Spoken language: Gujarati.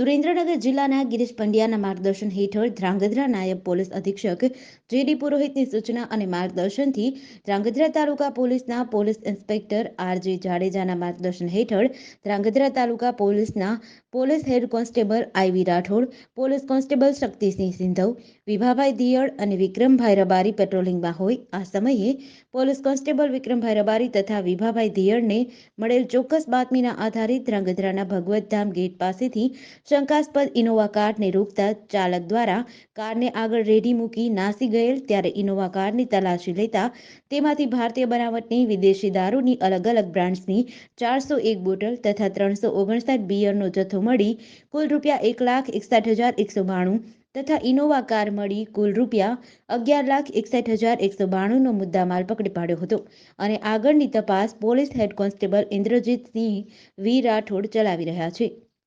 સુરેન્દ્રનગર જિલ્લાના ગિરીશ પંડ્યાના માર્ગદર્શન હેઠળ ધ્રાંગધ્રા નાયબ પોલીસ અધિક્ષક જેડી પુરોહિતની સૂચના અને માર્ગદર્શનથી ધ્રાંગધ્રા તાલુકા પોલીસના પોલીસ ઇન્સ્પેક્ટર આરજે જાડેજાના માર્ગદર્શન હેઠળ ધ્રાંગધ્રા તાલુકા પોલીસના police head constable I V Rathod, police constable Shaktisinh Sindhav, Vibhabhai Dhiyal અને વિક્રમભાઈ રબારી પેટ્રોલિંગમાં હોય. આ સમયે પોલીસ કોન્સ્ટેબલ વિક્રમભાઈ રબારી તથા વિભાભાઈ ધિયળને મળેલ ચોક્કસ બાતમીના આધારે ધ્રાંગધ્રાના ભગવતધામ ગેટ પાસેથી શંકાસ્પદ ઇનોવા કારને રોકતા ચાલક દ્વારા કારને આગળ રેડી મૂકી નાસી ગયેલ ત્યારે ઇનોવા કારની તલાશી લેતા તેમાંથી ભારતીય બનાવટની વિદેશી દારૂની અલગ અલગ બ્રાન્ડ્સની ચારસો એક બોટલ તથા ત્રણસો ઓગણસાઠ બિયરનો જથ્થો મળી કુલ રૂપિયા એક લાખ એકસઠ હજાર એકસો બાણું તથા ઇનોવા કાર મળી કુલ રૂપિયા અગિયાર લાખ એકસઠ હજાર એકસો બાણુંનો મુદ્દામાલ પકડી પાડ્યો હતો. અને આગળની તપાસ police head constable Indrajitsinh V Rathod ચલાવી રહ્યા છે.